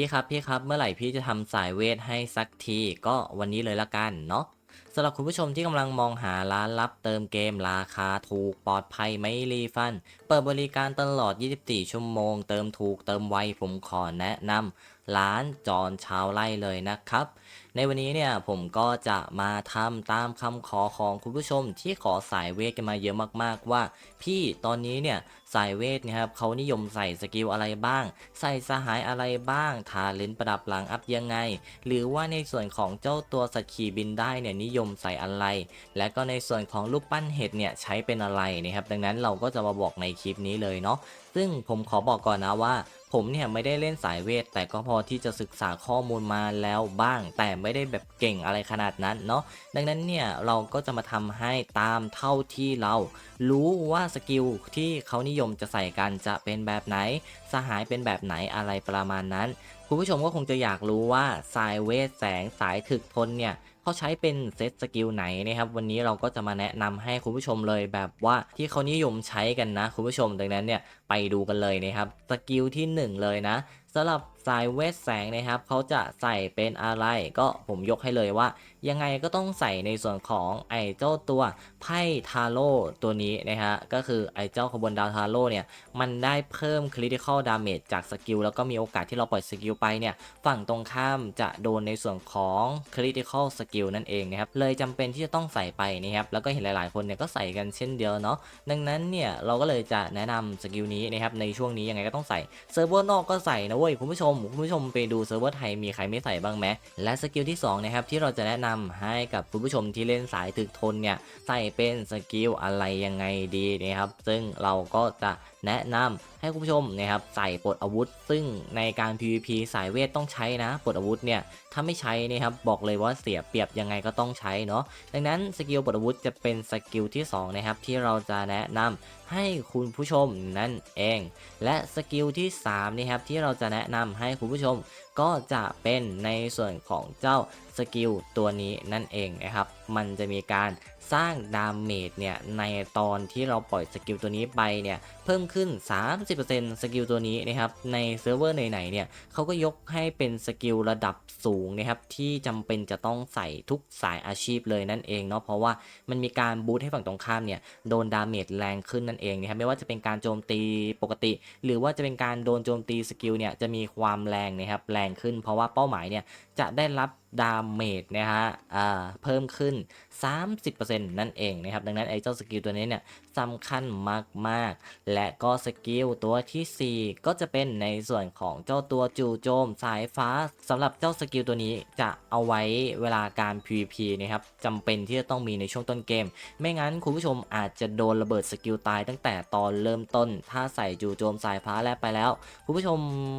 พี่ครับพี่ครับเมื่อไหร่พี่จะทำสายเวทให้สักทีก็วันนี้เลยละกันเนาะสำหรับคุณผู้ชมที่กำลังมองหาร้านรับเติมเกมราคาถูกปลอดภัยไม่รีฟัน เปิดบริการตลอด 24 ชั่วโมง เติมถูกเติมไวผมขอแนะนำร้านจอนชาวไร่เลยนะครับในวันนี้เนี่ยผมก็จะมาทำตามคำขอของคุณผู้ชมที่ขอสายเวทกันมาเยอะมากๆว่า พี่ตอนนี้เนี่ยสายเวทเนะครับเขานิยมใส่สกิลอะไรบ้าง ใส่สหายอะไรบ้างทาเลนประดับหลังอัพยังไง หรือว่าในส่วนของเจ้าตัวสัตว์ขี่บินได้เนี่ยนิยมใส่อะไร และก็ในส่วนของรูปปั้นเห็ดเนี่ยใช้เป็นอะไรนะครับดังนั้นเราก็จะมาบอกในคลิปนี้เลยเนาะซึ่งผมขอบอกก่อนนะว่าผมเนี่ยไม่ได้เล่นสายเวท แต่ก็พอที่จะศึกษาข้อมูลมาแล้วบ้าง แต่ไม่ได้แบบเก่งอะไรขนาดนั้นเนาะดังนั้นเนี่ยเราก็จะมาทำให้ตามเท่าที่เรา รู้ว่าสกิลที่เขานิยมจะใส่กันจะเป็นแบบไหน สหายเป็นแบบไหนอะไรประมาณนั้น คุณผู้ชมก็คงจะอยากรู้ว่าสายเวทแสงสายถึกทนเนี่ยเขาใช้เป็นเซตสกิลไหนนะครับ วันนี้เราก็จะมาแนะนำให้คุณผู้ชมเลยแบบว่าที่เขานิยมใช้กันนะคุณผู้ชมดังนั้นเนี่ยไปดูกันเลยนะครับสกิลที่ 1 เลยนะสำหรับสายเวทแสงนะครับเขาจะใส่เป็นอะไร ก็ผมยกให้เลยว่า ยังไงก็ต้องใส่ในส่วนของไอ้เจ้าตัวไพ่ทาโร่ตัวนี้นะฮะก็คือไอ้เจ้าขบวนดาวทาโร่เนี่ยมันได้เพิ่มคริติคอลดาเมจจากสกิลแล้วก็มีโอกาสที่เราปล่อยสกิลไปเนี่ยฝั่งตรงข้ามจะโดนในส่วนของคริติคอลสกิลนั่นเองนะครับเลยจำเป็นที่จะต้องใส่ไปนะครับแล้วก็เห็นหลาย ๆ คนเนี่ยก็ใส่กันเช่นเดียวเนาะดังนั้นเนี่ยเราก็เลยจะแนะนำสกิลนี้นะครับในช่วงนี้ยังไงก็ต้องใส่เซิร์ฟเวอร์นอกก็ใส่นะเว้ยคุณผู้ชมคุณผู้ชมไปดูเซิร์ฟเวอร์ไทยมีใครไม่ใส่บ้างไหมและสกิลที่สองนะครับที่เราจะแนะนำให้กับคุณผู้ชมที่เล่นสายถึกทนเนี่ยใส่เป็นสกิลอะไรยังไงดีนะครับซึ่งเราก็จะ แนะนำให้คุณผู้ชมนะครับใส่ปลดอาวุธ ซึ่งในการ PVP สายเวทต้องใช้นะปลดอาวุธเนี่ยถ้าไม่ใช้นะครับบอกเลยว่าเสียเปรียบยังไงก็ต้องใช้เนาะดังนั้นสกิลปลดอาวุธจะเป็นสกิลที่สองนะครับที่เราจะแนะนำให้คุณผู้ชมนั่นเอง และสกิลที่3นะครับที่เราจะแนะนำให้คุณผู้ชมก็จะเป็นในส่วนของเจ้าสกิลตัวนี้นั่นเองนะครับ มันจะมีการ สร้างดาเมจเนี่ยในตอนที่เราปล่อยสกิลตัวนี้ไปเนี่ยเพิ่มขึ้น 30%สกิลตัวนี้นะครับในเซิร์ฟเวอร์ไหนๆเนี่ยเขาก็ยกให้เป็นสกิลระดับสูงนะครับที่จำเป็นจะต้องใส่ทุกสายอาชีพเลยนั่นเองเนาะเพราะว่ามันมีการบูทให้ฝั่งตรงข้ามเนี่ยโดนดาเมจแรงขึ้นนั่นเองนะครับไม่ว่าจะเป็นการโจมตีปกติ หรือว่าจะเป็นการโดนโจมตีสกิลเนี่ยจะมีความแรงนะครับแรงขึ้น เพราะว่าเป้าหมายเนี่ย จะได้รับดาเมจนะฮะอ่าเพิ่มขึ้น 30%นั่นเองนะครับ ดังนั้นไอ้เจ้าสกิลตัวนี้เนี่ยสำคัญมากๆ และก็สกิลตัวทีสี่ 4 ก็จะเป็นในส่วนของเจ้าตัวจู่โจมสายฟ้าสำหรับเจ้าสกิลตัวนี้จะเอาไว้เวลาการ PVP นะครับจำเป็นที่จะต้องมีในช่วงต้นเกม ไม่งั้นคุณผู้ชมอาจจะโดนระเบิดสกิลตายตั้งแต่ตอนเริ่มต้น ถ้าใส่จู่โจมสายฟ้าแลกไปแล้ว คุณผู้ชม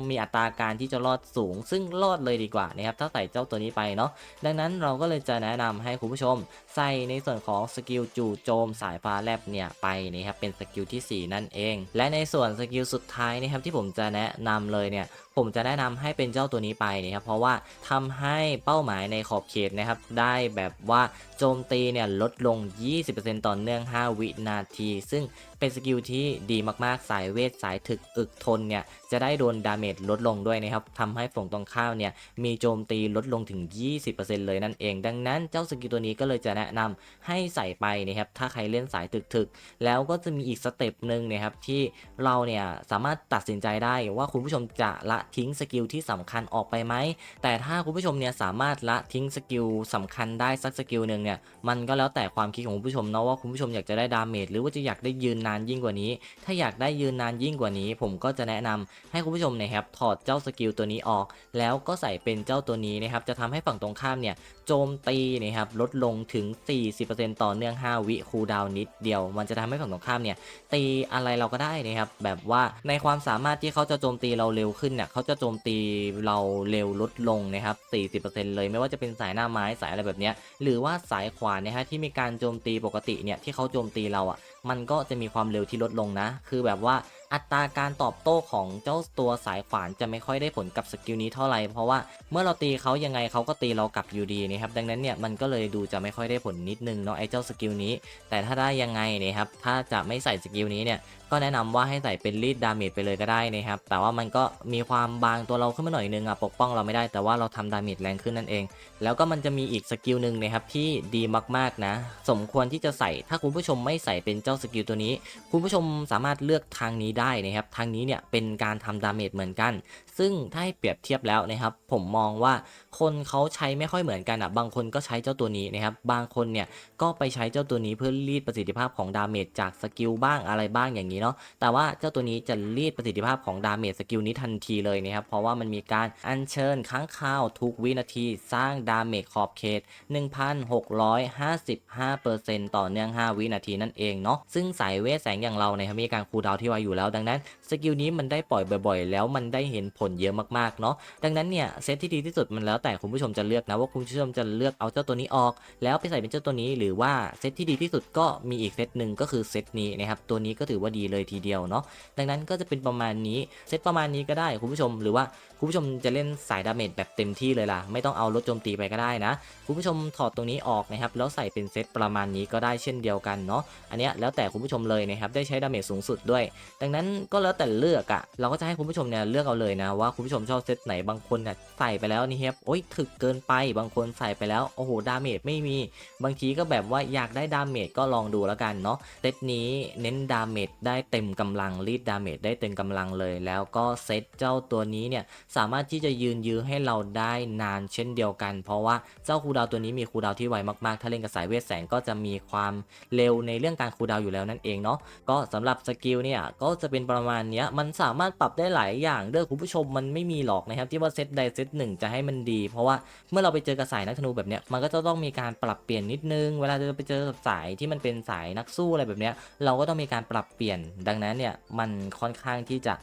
มีอัตราการที่จะรอดสูง ซึ่งรอดเลยดีกว่านะครับถ้าใส่เจ้าตัวนี้ไปเนาะดังนั้นเราก็เลยจะแนะนำให้คุณผู้ชม ใส่ในส่วนของสกิลจู่โจมสายฟ้าแลบเนี่ยไปนะครับเป็นสกิลทีสี่ 4 นั่นเอง และในส่วนสกิลสุดท้ายนะครับที่ผมจะแนะนำเลยเนี่ยผมจะแนะนำให้เป็นเจ้าตัวนี้ไปนะครับเพราะว่าทำให้เป้าหมายในขอบเขตนะครับได้แบบว่าโจมตีเนี่ยลดลง 20%ต่อเนื่อง 5 วินาที ซึ่งเป็นสกิลที่ดีมากๆ สายเวทสายถึกอึกทนเนี่ยจะได้โดนดาเมจลดลงด้วยนะครับทำให้ฝั่งตรงข้ามเนี่ยมีโจมตีลดลงถึง 20%เลยนั่นเอง ดังนั้นเจ้าสกิลตัวนี้ก็เลยจะแนะนำให้ใส่ไปนะครับถ้าใครเล่นสายถึกๆ แล้วก็จะมีอีกสเต็ปหนึ่งนะครับที่เราเนี่ยสามารถตัดสินใจได้ว่าคุณผู้ชมจะละทิ้งสกิลที่สำคัญออกไปไหม แต่ถ้าคุณผู้ชมเนี่ยสามารถละทิ้งสกิลสำคัญได้สักสกิลหนึ่งเนี่ย มันก็แล้วแต่ความคิดของคุณผู้ชมเนาะว่าคุณผู้ชมอยากจะได้ดาเมจหรือว่าจะอยากได้ยืนนานยิ่งกว่านี้ ถ้าอยากได้ยืนนานยิ่งกว่านี้ ผมก็จะแนะนำให้คุณผู้ชมนะครับถอดเจ้าสกิลตัวนี้ออก แล้วก็ใส่เป็นเจ้าตัวนี้นะครับจะทำให้ฝั่งตรงข้ามเนี่ยโจมตีนะครับลดลงถึง 40%ต่อเนื่อง 5 วิคูดาวนิดเดียว มันจะทำให้ฝั่งตรงข้ามเนี่ยตีอะไรเราก็ได้นะครับแบบว่าในความสามารถที่เขาจะโจมตีเราเร็วขึ้นเนี่ยเขาจะโจมตีเราเร็วลดลงนะครับ 40%เลยไม่ว่าจะเป็นสายหน้าไม้สายอะไรแบบนี้หรือว่าสายขวานะฮะที่มีการโจมตีปกติเนี่ยที่เขาโจมตีเราอะ มันก็จะมีความเร็วที่ลดลงนะ คือแบบว่าอัตราการตอบโต้ของเจ้าตัวสายขวานจะไม่ค่อยได้ผลกับสกิลนี้เท่าไหร่เพราะว่าเมื่อเราตีเขายังไงเขาก็ตีเรากลับอยู่ดีนะครับดังนั้นเนี่ยมันก็เลยดูจะไม่ค่อยได้ผลนิดนึงเนาะไอ้เจ้าสกิลนี้ แต่ถ้าได้ยังไงเนะครับถ้าจะไม่ใส่สกิลนี้เนี่ยก็แนะนำว่าให้ใส่เป็นรีดดาเมจไปเลยก็ได้นะครับแต่ว่ามันก็มีความบางตัวเราขึ้นมาหน่อยนึงอะปกป้องเราไม่ได้แต่ว่าเราทำดาเมจแรงขึ้นนั่นเอง แล้วก็มันจะมีอีกสกิลหนึ่งนะครับที่ดีมากๆนะ สมควรที่จะใส่ถ้าคุณผู้ชมไม่ใส่เป็นเจ้า้าสกิลตัวนี้ คุณผู้ชมสามารถเลือกทางนี้ได้นะครับ ทางนี้เนี่ยเป็นการทำดาเมจเหมือนกัน ซึ่งถ้าให้เปรียบเทียบแล้วนะครับ ผมมองว่าคนเขาใช้ไม่ค่อยเหมือนกันอะ บางคนก็ใช้เจ้าตัวนี้นะครับ บางคนเนี่ยก็ไปใช้เจ้าตัวนี้เพื่อรีดประสิทธิภาพของดาเมจจากสกิลบ้างอะไรบ้างอย่างนี้เนาะ แต่ว่าเจ้าตัวนี้จะรีดประสิทธิภาพของดาเมจสกิลนี้ทันทีเลยนะครับ เพราะว่ามันมีการอัญเชิญค้างคาวทุกวินาทีสร้างดาเมจขอบเขต 1,655%ต่อเนื่อง 5 วินาทีนั่นเองเนาะซึ่งสายเวทแสงอย่างเราเนี่ยครับมีการคูลดาวที่ไวอยู่แล้ว ดังนั้นสกิลนี้มันได้ปล่อยบ่อย ๆ แล้วมันได้เห็นผลเยอะมากๆเนาะดังนั้นเนี่ยเซตที่ดีที่สุดมันแล้วแต่คุณผู้ชมจะเลือกนะว่าคุณผู้ชมจะเลือกเอาเจ้าตัวนี้ออก แล้วไปใส่เป็นเจ้าตัวนี้หรือว่าเซตที่ดีที่สุดก็มีอีกเซตหนึ่งก็คือเซตนี้นะครับตัวนี้ก็ถือว่าดีเลยทีเดียวเนาะดังนั้นก็จะเป็นประมาณนี้เซตประมาณนี้ก็ได้คุณผู้ชมหรือว่าคุณผู้ชมจะเล่นสายดาเมจแบบเต็มที่เลยล่ะ ไม่ต้องเอารถโจมตีไปก็ได้นะคุณผู้ชมถอดตรงนี้ออกนะครับแล้วใส่เป็นเซตประมาณนี้ก็ได้เช่นเดียวกันเนาะอันเนี้ยแล้วแต่คุณผู้ชมเลยนะครับได้ใช้ดาเมจสูงสุดด้วย ดังนั้นก็แล้วแต่เลือกอะ่ะเราก็จะให้คุณผู้ชมเนี่ยเลือกเอาเลยนะว่าคุณผู้ชมชอบเซตไหนบางคนเนี่ยใส่ไปแล้วนี่ครับโอ๊ยถึกเกินไปบางคนใส่ไปแล้วโอ้โหดาเมจไม่มี บางทีก็แบบว่าอยากได้ดาเมจก็ลองดูแล้วกันเนาะเซตนี้เน้นดาเมจได้เต็มกำลังรีดดาเมจได้เต็มกำลังเลย แล้วก็เซตเจ้าตัวนี้เนี่ยสามารถที่จะยืนยื้อให้เราได้นานเช่นเดียวกัน เพราะว่าเจ้าคูดาวตัวนี้มีคูดาวที่ไวมากๆ ถ้าเล่นกับสายเวทแสงก็จะมีความเร็วในเรื่องการคูดาวอยู่แล้วนั่นเองเนาะก็สำหรับสกิลเนี่ยก็จะเป็นประมาณนี้มันสามารถปรับได้หลายอย่างเด้อคุณผู้ชมมันไม่มีหรอกนะครับที่ว่าเซตใดเซตหนึ่งจะให้มันดี เพราะว่าเมื่อเราไปเจอกับสายนักธนูแบบเนี้ยมันก็จะต้องมีการปรับเปลี่ยนนิดนึง เวลาจะไปเจอกับสายที่มันเป็นสายนักสู้อะไรแบบเนี้ยเราก็ต้องมีการปรับเปลี่ยนดังนั้นเนี่ยมันค่อนข้างที่จะ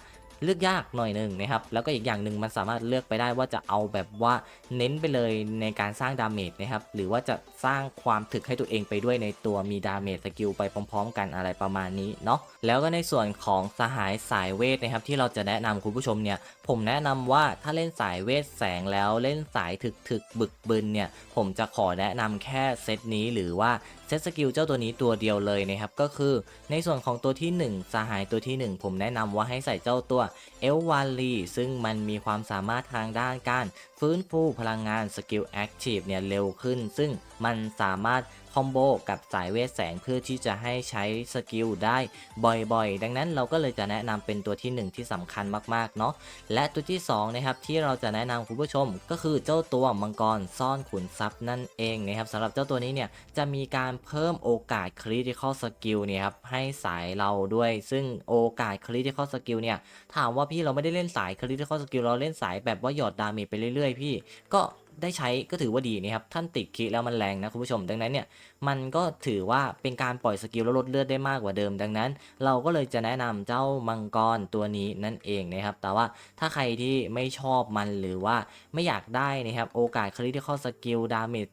เลือกยากหน่อยหนึ่งนะครับแล้วก็อีกอย่างหนึ่งมันสามารถเลือกไปได้ว่าจะเอาแบบว่าเน้นไปเลยในการสร้างดาเมจนะครับหรือว่าจะสร้างความถึกให้ตัวเองไปด้วยในตัวมีดาเมจสกิลไปพร้อม ๆ กันอะไรประมาณนี้เนาะแล้วก็ในส่วนของสหายสายเวทนะครับที่เราจะแนะนำคุณผู้ชมเนี่ย ผมแนะนำว่าถ้าเล่นสายเวทแสงแล้วเล่นสายถึกถึกบึกบึนเนี่ยผมจะขอแนะนำแค่เซตนี้หรือว่าเซตสกิลเจ้าตัวนี้ตัวเดียวเลยนะครับก็คือในส่วนของตัวที่ 1 สหายตัวที่ 1 ผมแนะนำว่าให้ใส่เจ้าตัวเอลวาลีซึ่งมันมีความสามารถทางด้านการ ฟื้นฟูพลังงานสกิลแอคทีฟเนี่ยเร็วขึ้น ซึ่งมันสามารถคอมโบกับสายเวทแสงเพื่อที่จะให้ใช้สกิลได้บ่อยๆ ดังนั้นเราก็เลยจะแนะนำเป็นตัวที่ 1 ที่สำคัญมากๆเนาะและตัวที่2นะครับที่เราจะแนะนำคุณผู้ชมก็คือเจ้าตัวมังกรซ่อนขุนทรัพย์นั่นเองนะครับสำหรับเจ้าตัวนี้เนี่ยจะมีการเพิ่มโอกาสคริติคอลสกิลเนี่ยครับให้สายเราด้วย ซึ่งโอกาสคริติคอลสกิลเนี่ยถามว่าพี่เราไม่ได้เล่นสายคริติคอลสกิลเราเล่นสายแบบว่าหยอดดาเมจไปเรื่อยๆ พี่ก็ ได้ใช้ก็ถือว่าดีนะครับ ท่านติดคิแล้วมันแรงนะคุณผู้ชม ดังนั้นเนี่ย มันก็ถือว่าเป็นการปล่อยสกิลแล้วลดเลือดได้มากกว่าเดิม ดังนั้น เราก็เลยจะแนะนำเจ้ามังกรตัวนี้นั่นเองนะครับ แต่ว่าถ้าใครที่ไม่ชอบมันหรือว่าไม่อยากได้นะครับ โอกาสคริติคอลสกิลดาเมจ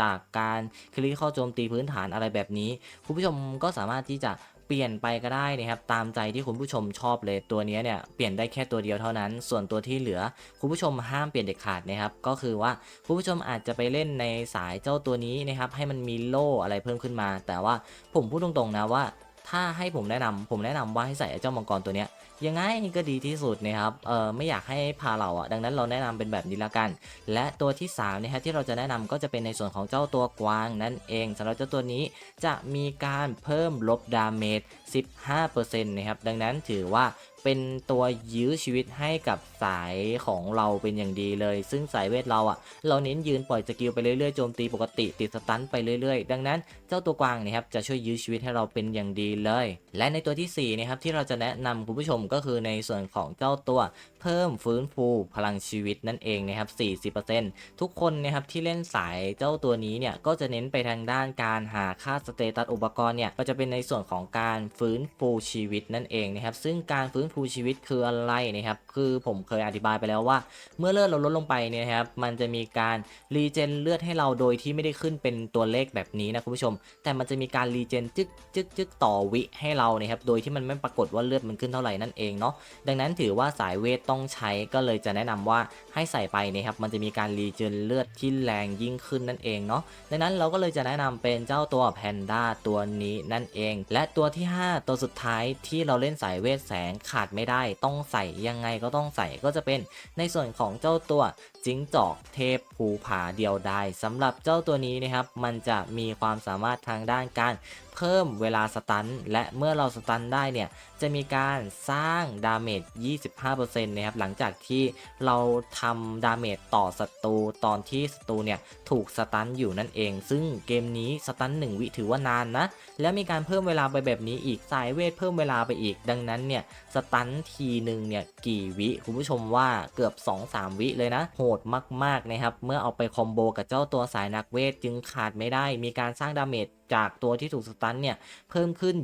จากการคริติคอลโจมตีพื้นฐานอะไรแบบนี้ คุณผู้ชมก็สามารถที่จะ ปลี่ยนไปก็ได้นะครับตามใจที่คุณผู้ชมชอบเลยตัวนี้เนี่ยเปลี่ยนได้แค่ตัวเดียวเท่านั้น ส่วนตัวที่เหลือคุณผู้ชมห้ามเปลี่ยนเด็ดขาดนะครับก็คือว่าคุณผู้ชมอาจจะไปเล่นในสายเจ้าตัวนี้นะครับให้มันมีโล่อะไรเพิ่มขึ้นมา แต่ว่าผมพูดตรงๆนะว่า ถ้าให้ผมแนะนำผมแนะนำว่าให้ใส่เจ้ามังกรตัวเนี้ย ยังไงก็ดีที่สุดนะครับเออไม่อยากให้พาเราอะดังนั้นเราแนะนำเป็นแบบนี้ละกัน และตัวที่3นะฮะที่เราจะแนะนำก็จะเป็นในส่วนของเจ้าตัวกวางนั่นเองสำหรับเจ้าตัวนี้จะมีการเพิ่มลบดาเมจ 15%นะครับดังนั้นถือว่าเป็นตัวยื้อชีวิตให้กับสายของเราเป็นอย่างดีเลย ซึ่งสายเวทเราอะ เราเน้นยืนปล่อยสกิลไปเรื่อยๆ โจมตีปกติติดสตันไปเรื่อยๆ ดังนั้นเจ้าตัวกวางนะครับจะช่วยยื้อชีวิตให้เราเป็นอย่างดีเลย และในตัวที่4นะครับที่เราจะแนะนำคุณผู้ชมก็คือในส่วนของเจ้าตัว เพิ่มฟื้นฟูพลังชีวิตนั่นเองนะครับ 40%ทุกคนนะครับที่เล่นสายเจ้าตัวนี้เนี่ยก็จะเน้นไปทางด้านการหาค่าสเตตัสอุปกรณ์เนี่ยก็จะเป็นในส่วนของการฟื้นฟูชีวิตนั่นเองนะครับ ซึ่งการฟื้นฟูชีวิตคืออะไรนะครับ คือผมเคยอธิบายไปแล้วว่า เมื่อเลือดเราลดลงไปเนี่ยครับ มันจะมีการรีเจนเลือดให้เราโดยที่ไม่ได้ขึ้นเป็นตัวเลขแบบนี้นะคุณผู้ชม แต่มันจะมีการรีเจนจึกจึกจึกต่อวิให้เรานะครับ โดยที่มันไม่ปรากฏว่าเลือดมันขึ้นเท่าไหร่นั่นเองเนาะ ดังนั้นถือว่าสายเวทต้องใช้ก็เลยจะแนะนำว่าให้ใส่ไปนะครับมันจะมีการรีเจนเลือดที่แรงยิ่งขึ้นนั่นเองเนาะดังนั้นเราก็เลยจะแนะนำเป็นเจ้าตัวแพนด้าตัวนี้นั่นเอง และตัวที่ 5 ตัวสุดท้ายที่เราเล่นสายเวทแสงขาดไม่ได้ ต้องใส่ยังไงก็ต้องใส่ก็จะเป็นในส่วนของเจ้าตัวจิงจอกเทพภูผาเดียวไดายสำหรับเจ้าตัวนี้นะครับมันจะมีความสามารถทางด้านการเพิ่มเวลาสตันและเมื่อเราสตันได้เนี่ยจะมีการสร้างดาเมจ 25%นะครับหลังจากที่เราทำดาเมจต่อศัตรูตอนที่ศัตรูเนี่ยถูกสตันอยู่นั่นเอง ซึ่งเกมนี้สตัน1วิถือว่านานนะ แล้วมีการเพิ่มเวลาไปแบบนี้อีกสายเวทเพิ่มเวลาไปอีก ดังนั้นเนี่ยสตันทีหนึ่งเนี่ยกี่วิคุณผู้ชมว่าเกือบ 2-3 วิเลยนะ โหดมากๆนะครับเมื่อเอาไปคอมโบกับเจ้าตัวสายนักเวทจึงขาดไม่ได้มีการสร้างดาเมจ จากตัวที่ถูกสตันเนี่ยเพิ่มขึ้น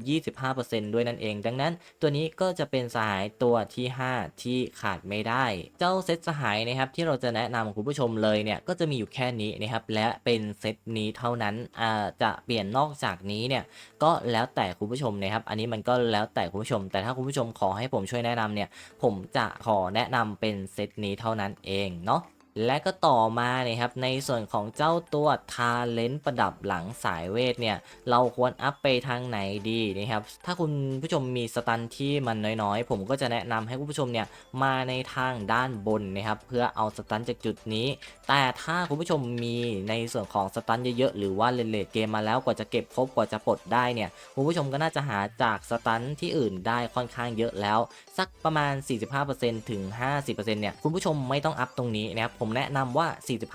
25%ด้วยนั่นเอง ดังนั้นตัวนี้ก็จะเป็นสหายตัวที่ 5 ที่ขาดไม่ได้ เจ้าเซตสหายนะครับที่เราจะแนะนำคุณผู้ชมเลยเนี่ยก็จะมีอยู่แค่นี้นะครับและเป็นเซตนี้เท่านั้นอ่าจะเปลี่ยนนอกจากนี้เนี่ยก็แล้วแต่คุณผู้ชมนะครับอันนี้มันก็แล้วแต่คุณผู้ชม แต่ถ้าคุณผู้ชมขอให้ผมช่วยแนะนำเนี่ยผมจะขอแนะนำเป็นเซตนี้เท่านั้นเองเนาะ และก็ต่อมาเนี่ยครับในส่วนของเจ้าตัวทาเลนต์ประดับหลังสายเวทเนี่ยเราควรอัพไปทางไหนดีนะครับถ้าคุณผู้ชมมีสตันที่มันน้อยๆ ผมก็จะแนะนำให้คุณผู้ชมเนี่ยมาในทางด้านบนนะครับเพื่อเอาสตันจากจุดนี้ แต่ถ้าคุณผู้ชมมีในส่วนของสตันเยอะๆหรือว่าเลนเลดเกมมาแล้วกว่าจะเก็บครบกว่าจะปลดได้เนี่ยคุณผู้ชมก็น่าจะหาจากสตันที่อื่นได้ค่อนข้างเยอะแล้ว สักประมาณ 45%ถึง 50%เนี่ยคุณผู้ชมไม่ต้องอัพตรงนี้นะครับผมมแนะนำว่า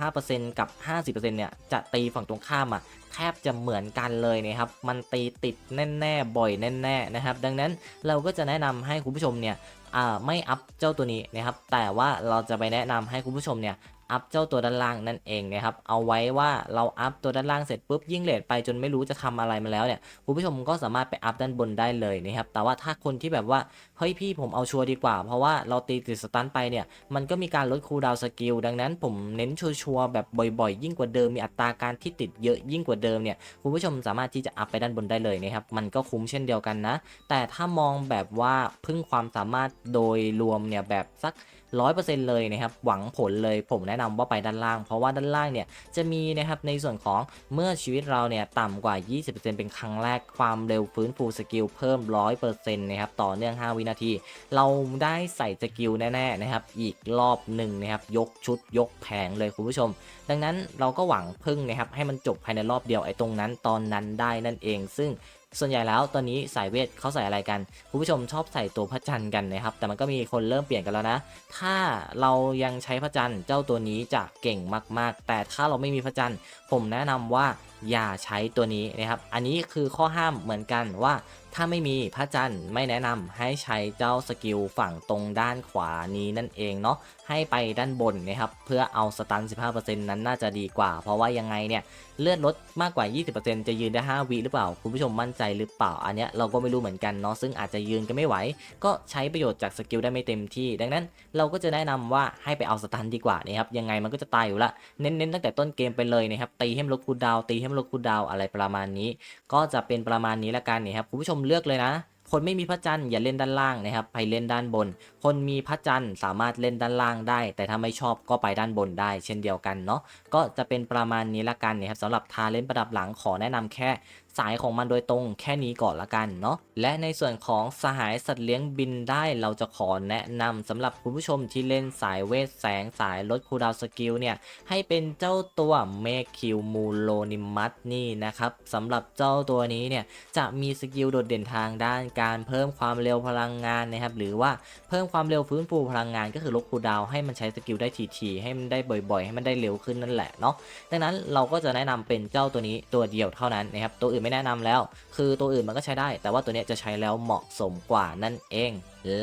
45%กับ 50%เนี่ยจะตีฝั่งตรงข้ามอะแทบจะเหมือนกันเลยนะครับ มันตีติดแน่ๆบ่อยแน่ๆนะครับ ดังนั้นเราก็จะแนะนำให้คุณผู้ชมเนี่ยอ่าไม่อัพเจ้าตัวนี้นะครับ แต่ว่าเราจะไปแนะนำให้คุณผู้ชมเนี่ย อัพเจ้าตัวด้านล่างนั่นเองนะครับ เอาไว้ว่าเราอัพตัวด้านล่างเสร็จปุ๊บยิ่งเลทไปจนไม่รู้จะทำอะไรมาแล้วเนี่ยคุณผู้ชมก็สามารถไปอัพด้านบนได้เลยนะครับ แต่ว่าถ้าคนที่แบบว่าเฮ้ยพี่ผมเอาชัวร์ดีกว่า เพราะว่าเราตีติดสตันไปเนี่ยมันก็มีการลดคูลดาวสกิลดังนั้นผมเน้นชัวร์แบบบ่อยๆ ยิ่งกว่าเดิมมีอัตราการที่ติดเยอะยิ่งกว่าเดิมเนี่ยคุณผู้ชมสามารถที่จะอัพไปด้านบนได้เลยนะครับมันก็คุ้มเช่นเดียวกันนะ แต่ถ้ามองแบบว่าพึ่งความสามารถโดยรวมเนี่ยแบบสัก 100%เลยนะครับหวังผลเลยผมแนะนำว่าไปด้านล่าง เพราะว่าด้านล่างเนี่ยจะมีนะครับในส่วนของเมื่อชีวิตเราเนี่ยต่ำกว่า 20%เป็นครั้งแรกความเร็วฟื้นฟูสกิลเพิ่ม 100%นะครับต่อเนื่อง 5 วินาที เราได้ใส่สกิลแน่ๆนะครับอีกรอบหนึ่งนะครับยกชุดยกแผงเลยคุณผู้ชม ดังนั้นเราก็หวังพึ่งนะครับให้มันจบภายในรอบเดียวไอ้ตรงนั้นตอนนั้นได้นั่นเอง ซึ่ง ส่วนใหญ่แล้วตอนนี้สายเวทเขาใส่อะไรกัน คุณผู้ชมชอบใส่ตัวพระจันทร์กันนะครับ แต่มันก็มีคนเริ่มเปลี่ยนกันแล้วนะ ถ้าเรายังใช้พระจันทร์เจ้าตัวนี้จะเก่งมาก ๆ แต่ถ้าเราไม่มีพระจันทร์ผมแนะนำว่าอย่าใช้ตัวนี้นะครับ อันนี้คือข้อห้ามเหมือนกันว่าถ้าไม่มีพระจันทร์ไม่แนะนำให้ใช้เจ้าสกิลฝั่งตรงด้านขวานี้นั่นเองเนาะให้ไปด้านบนนะครับเพื่อเอาสตัน 15%นั้นน่าจะดีกว่า เพราะว่ายังไงเนี่ยเลือดลดมากกว่า 20%จะยืนได้ 5 วิหรือเปล่า คุณผู้ชมมั่นใจหรือเปล่า อันเนี้ยเราก็ไม่รู้เหมือนกันเนาะซึ่งอาจจะยืนกันไม่ไหว ก็ใช้ประโยชน์จากสกิลได้ไม่เต็มที่ ดังนั้นเราก็จะแนะนำว่าให้ไปเอาสตันดีกว่านะครับยังไงมันก็จะตายอยู่ละเน้นๆตั้งแต่ต้นเกมไปเลยนะครับตีให้มันลดคูดาวตีให้มันลดคูดาวอะไรประมาณนี้ ก็จะเป็นประมาณนี้ละกันนี่ยครับคุณผู้ชมเลือกเลยนะ คนไม่มีพระจันทร์อย่าเล่นด้านล่างนะครับไปเล่นด้านบน คนมีพระจันทร์สามารถเล่นด้านล่างได้ แต่ถ้าไม่ชอบก็ไปด้านบนได้ เช่นเดียวกันเนาะก็จะเป็นประมาณนี้ละกันเนี่ยครับสำหรับทาเล่นประดับหลังขอแนะนำแค่ สายของมันโดยตรงแค่นี้ก่อนละกันเนาะและในส่วนของสหายสัตว์เลี้ยงบินได้เราจะขอแนะนำสำหรับคุณผู้ชมที่เล่นสายเวทแสงสายลดคูดาวสกิลเนี่ยให้เป็นเจ้าตัวเมคิวมูโลนิมัสนี่นะครับสำหรับเจ้าตัวนี้เนี่ยจะมีสกิลโดดเด่นทางด้านการเพิ่มความเร็วพลังงานนะครับหรือว่าเพิ่มความเร็วฟื้นฟูพลังงานก็คือลดคูดาวให้มันใช้สกิลได้ทีๆให้มันได้บ่อยๆ ให้มันได้เร็วขึ้นนั่นแหละเนาะดังนั้นเราก็จะแนะนำเป็นเจ้าตัวนี้ตัวเดียวเท่านั้นนะครับตัวอื่นไม่แนะนำแล้ว คือตัวอื่นมันก็ใช้ได้ แต่ว่าตัวนี้จะใช้แล้วเหมาะสมกว่านั่นเอง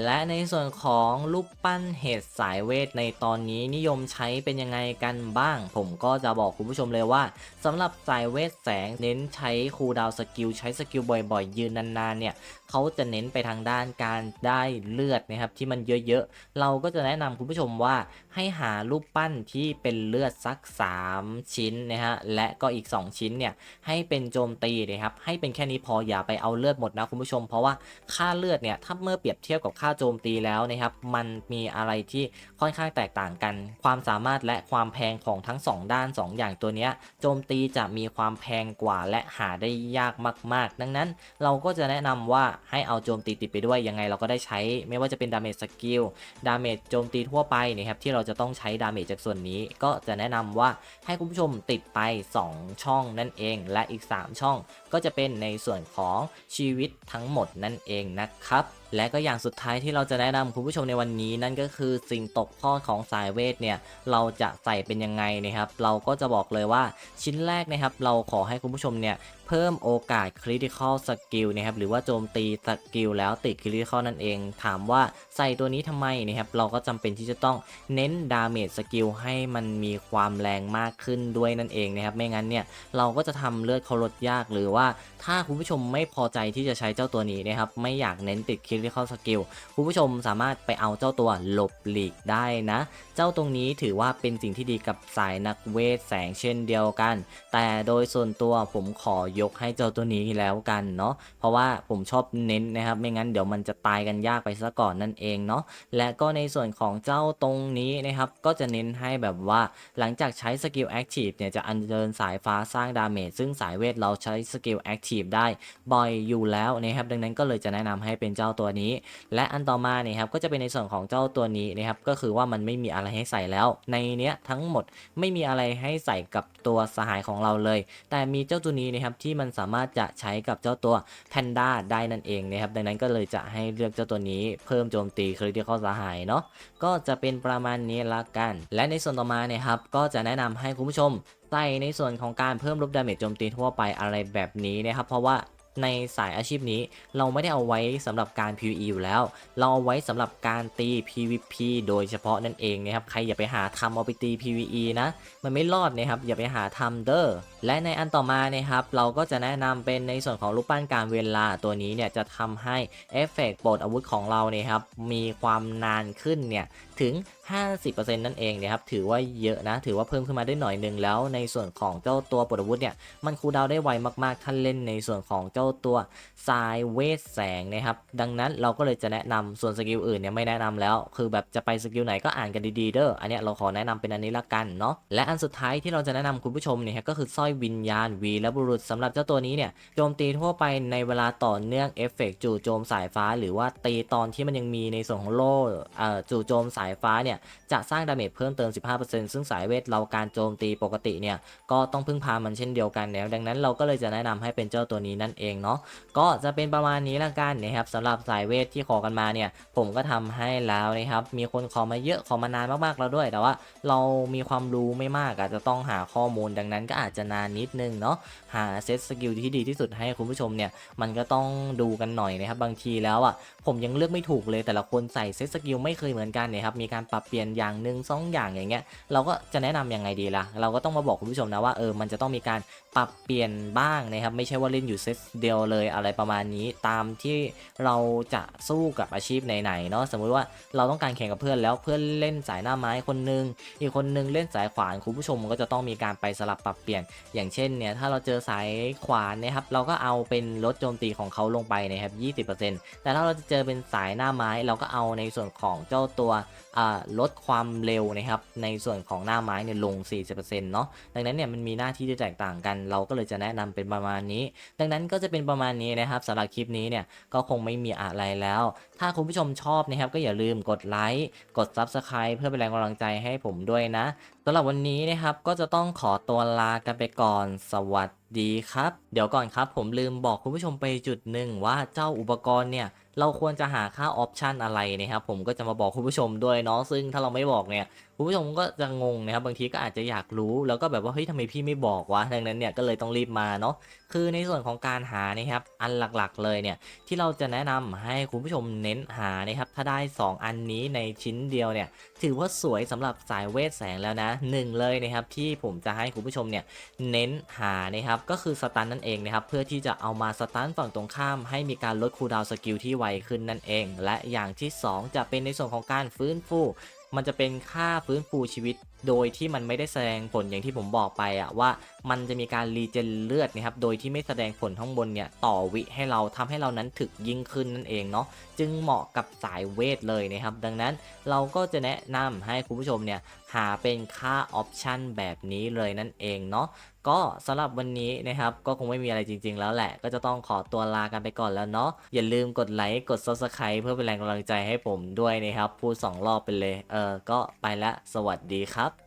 และในส่วนของรูปปั้นเห็ดสายเวทในตอนนี้นิยมใช้เป็นยังไงกันบ้าง ผมก็จะบอกคุณผู้ชมเลยว่าสำหรับสายเวทแสงเน้นใช้คูดาวสกิลใช้สกิลบ่อยๆ ยืนนานๆเนี่ยเขาจะเน้นไปทางด้านการได้เลือดนะครับที่มันเยอะๆ เราก็จะแนะนำคุณผู้ชมว่าให้หารูปปั้นที่เป็นเลือดสัก 3 ชิ้นนะฮะและก็อีก 2 ชิ้นเนี่ยให้เป็นโจมตีนะครับให้เป็นแค่นี้พออย่าไปเอาเลือดหมดนะคุณผู้ชม เพราะว่าค่าเลือดเนี่ยถ้าเมื่อเปรียบเทียบกับค่าโจมตีแล้วนะครับ มันมีอะไรที่ค่อนข้างแตกต่างกัน ความสามารถและความแพงของทั้ง 2 ด้าน 2 อย่างตัวนี้โจมตีจะมีความแพงกว่าและหาได้ยากมาก ๆ ดังนั้นเราก็จะแนะนำว่าให้เอาโจมตีติดไปด้วยยังไงเราก็ได้ใช้ ไม่ว่าจะเป็นดาเมจสกิลดาเมจโจมตีทั่วไปนะครับที่เราจะต้องใช้ดาเมจจากส่วนนี้ก็จะแนะนำว่าให้คุณผู้ชมติดไป 2 ช่องนั่นเอง และอีก 3 ช่องก็จะเป็นในส่วนของชีวิตทั้งหมดนั่นเองนะครับ และก็อย่างสุดท้ายที่เราจะแนะนำคุณผู้ชมในวันนี้ นั่นก็คือสิ่งตกทอดของสายเวทเนี่ยเราจะใส่เป็นยังไงนะครับ เราก็จะบอกเลยว่าชิ้นแรกนะครับ เราขอให้คุณผู้ชมเนี่ยเพิ่มโอกาส critical skill นะครับหรือว่าโจมตีสกิลแล้วติด critical นั่นเอง ถามว่าใส่ตัวนี้ทำไมนะครับเราก็จำเป็นที่จะต้องเน้นดาเมจสกิลให้มันมีความแรงมากขึ้นด้วยนั่นเองนะครับไม่งั้นเนี่ยเราก็จะทำเลือดเขาลดยากหรือว่า ถ้าคุณผู้ชมไม่พอใจที่จะใช้เจ้าตัวนี้นะครับ ไม่อยากเน้นติด critical skill คุณผู้ชมสามารถไปเอาเจ้าตัวหลบหลีกได้นะ เจ้าตรงนี้ถือว่าเป็นสิ่งที่ดีกับสายนักเวทแสงเช่นเดียวกัน แต่โดยส่วนตัวผมขอยกให้เจ้าตัวนี้แล้วกันเนาะเพราะว่าผมชอบเน้นนะครับ ไม่งั้นเดี๋ยวมันจะตายกันยากไปซะก่อนนั่นเองเนาะและก็ในส่วนของเจ้าตรงนี้นะครับ ก็จะเน้นให้แบบว่าหลังจากใช้สกิลแอคทีฟเนี่ยจะอัญเชิญสายฟ้าสร้างดาเมจซึ่งสายเวทเราใช้สกิลแอคทีฟได้บ่อยอยู่แล้วนะครับดังนั้นก็เลยจะแนะนำให้เป็นเจ้าตัวนี้ และอันต่อมาเนี่ยครับก็จะเป็นในส่วนของเจ้าตัวนี้นะครับก็คือว่ามันไม่มีอะไรให้ใส่แล้ว ในเนี้ยทั้งหมดไม่มีอะไรให้ใส่กับตัวสหายของเราเลย แต่มีเจ้าตัวนี้นะครับที่มันสามารถจะใช้กับเจ้าตัวแพนด้าได้นั่นเองนะครับดังนั้นก็เลยจะให้เลือกเจ้าตัวนี้เพิ่มโจมตีคริติคอลสหายเนาะก็จะเป็นประมาณนี้ละกัน และในส่วนต่อมาเนี่ยครับก็จะแนะนำให้คุณผู้ชม ใส่ในส่วนของการเพิ่มลบดาเมจโจมตีทั่วไปอะไรแบบนี้นะครับ เพราะว่า ในสายอาชีพนี้ เราไม่ได้เอาไว้สำหรับการ PVE อยู่แล้ว เราเอาไว้สำหรับการตี PVP โดยเฉพาะนั่นเองนะครับใครอย่าไปหาทำเอาไปตี PVE นะมันไม่รอดนะครับอย่าไปหาทำเด้อและในอันต่อมานะครับเราก็จะแนะนำเป็นในส่วนของรูปปั้นการเวลาตัวนี้เนี่ยจะทำให้เอฟเฟกต์ปลดอาวุธของเราเนี่ยครับมีความนานขึ้นเนี่ยถึง 50%นั่นเองนะครับถือว่าเยอะนะ ถือว่าเพิ่มขึ้นมาได้หน่อยหนึ่งแล้ว ในส่วนของเจ้าตัวปลดอาวุธเนี่ยมันคูดาวได้ไวมากๆท่านเล่นในส่วนของเจ้าตัวสายเวทแสงนะครับ ดังนั้นเราก็เลยจะแนะนำส่วนสกิลอื่นเนี่ยไม่แนะนำแล้ว คือแบบจะไปสกิลไหนก็อ่านกันดีๆเด้อ อันเนี้ยเราขอแนะนำเป็นอันนี้ละกันเนาะ และอันสุดท้ายที่เราจะแนะนำคุณผู้ชมเนี่ยก็คือสร้อยวิญญาณวีและบุรุษสำหรับเจ้าตัวนี้เนี่ยโจมตีทั่วไปในเวลาต่อเนื่องเอฟเฟกต์จู่โจมสายฟ้า หรือว่าตีตอนที่มันยังมีในส่วนของโล่จู่โจมสายฟ้าเนี่ยจะสร้างดาเมจเพิ่มเติม 15%ซึ่งสายเวทเราการโจมตีปกติเนี่ยก็ต้องพึ่งพามันเช่นเดียวกันแล้วดังนั้นเราก็เลยจะแนะนำให้เป็นเจ้าตัวนี้นั่นเองเนาะก็จะเป็นประมาณนี้ละกันนะครับสำหรับสายเวทที่ขอกันมาเนี่ย ผมก็ทำให้แล้วนะครับ มีคนขอมาเยอะขอมานานมากๆแล้วด้วย แต่ว่าเรามีความรู้ไม่มากอาจจะต้องหาข้อมูลดังนั้นก็อาจจะนานนิดนึงเนาะหาเซตสกิลที่ดีที่สุดให้คุณผู้ชมเนี่ยมันก็ต้องดูกันหน่อยนะครับบางทีแล้วอะผมยังเลือกไม่ถูกเลยแต่ละคนใส่เซตสกิลไม่เคยเหมือนกันเนี่ยครับมีการปรับเปลี่ยนอย่างหนึ่งสองอย่างอย่างเงี้ยเราก็จะแนะนำยังไงดีล่ะ เราก็ต้องมาบอกคุณผู้ชมนะว่าเออมันจะต้องมีการปรับเปลี่ยนบ้างนะครับไม่ใช่ว่าเล่นอยู่เซตเดียวเลยอะไรประมาณนี้ตามที่เราจะสู้กับอาชีพไหนๆเนาะสมมุติว่าเราต้องการแข่งกับเพื่อนแล้วเพื่อนเล่นสายหน้าไม้คนนึง อีกคนนึงเล่นสายขวานคุณผู้ชมก็จะต้องมีการไปสลับปรับเปลี่ยน อย่างเช่นเนี่ยถ้าเราเจอสายขวานนะครับเราก็เอาเป็นลดโจมตีของเขาลงไปนะครับ20%แต่ถ้าเราจะเจอเป็นสายหน้าไม้ เราก็เอาในส่วนของเจ้าตัวลดความเร็วนะครับในส่วนของหน้าไม้เนี่ยลง 40%เนาะดังนั้นเนี่ยมันมีหน้าที่ที่แตกต่างกัน เราก็เลยจะแนะนำเป็นประมาณนี้ ดังนั้นก็จะเป็นประมาณนี้นะครับสำหรับคลิปนี้เนี่ยก็คงไม่มีอะไรแล้ว ถ้าคุณผู้ชมชอบนะครับ ก็อย่าลืมกดไลค์ กด Subscribe เพื่อเป็นแรงกำลังใจให้ผมด้วยนะสำหรับวันนี้นะครับก็จะต้องขอตัวลากันไปก่อน สวัสดีครับ เดี๋ยวก่อนครับ ผมลืมบอกคุณผู้ชมไปจุดหนึ่งว่าเจ้าอุปกรณ์เนี่ยเราควรจะหาค่าออปชันอะไรนะครับผมก็จะมาบอกคุณผู้ชมด้วยเนาะซึ่งถ้าเราไม่บอกเนี่ย คุณผู้ชมก็จะงงนะครับ บางทีก็อาจจะอยากรู้ แล้วก็แบบว่าเฮ้ยทำไมพี่ไม่บอกวะดังนั้นเนี่ยก็เลยต้องรีบมาเนาะคือในส่วนของการหานะครับอันหลักๆเลยเนี่ยที่เราจะแนะนำให้คุณผู้ชมเน้นหานะครับถ้าได้ 2 อันนี้ในชิ้นเดียวเนี่ยถือว่าสวยสำหรับสายเวทแสงแล้วนะหนึ่งเลยนะครับที่ผมจะให้คุณผู้ชมเนี่ยเน้นหานะครับก็คือสตันนั่นเองนะครับเพื่อที่จะเอามาสตันฝั่งตรงข้าม ให้มีการลดคูลดาวสกิลที่ไวขึ้นนั่นเอง และอย่างที่ 2 จะเป็นในส่วนของการฟื้นฟู มันจะเป็นค่าฟื้นฟูชีวิต โดยที่มันไม่ได้แสดงผลอย่างที่ผมบอกไปอะว่ามันจะมีการรีเจนเลือดนะครับโดยที่ไม่แสดงผลข้างบนเนี่ยต่อวิให้เราทำให้เรานั้นถึกยิ่งขึ้นนั่นเองเนาะจึงเหมาะกับสายเวทเลยนะครับ ดังนั้นเราก็จะแนะนำให้คุณผู้ชมเนี่ย หาเป็นค่าออปชันแบบนี้เลยนั่นเองเนาะก็สำหรับวันนี้นะครับก็คงไม่มีอะไรจริง ๆ แล้วแหละ ก็จะต้องขอตัวลากันไปก่อนแล้วเนาะอย่าลืมกดไลค์กด subscribe เพื่อเป็นแรงกำลังใจให้ผมด้วยนะครับ พูดสองรอบไปเลย เออก็ไปละสวัสดีครับ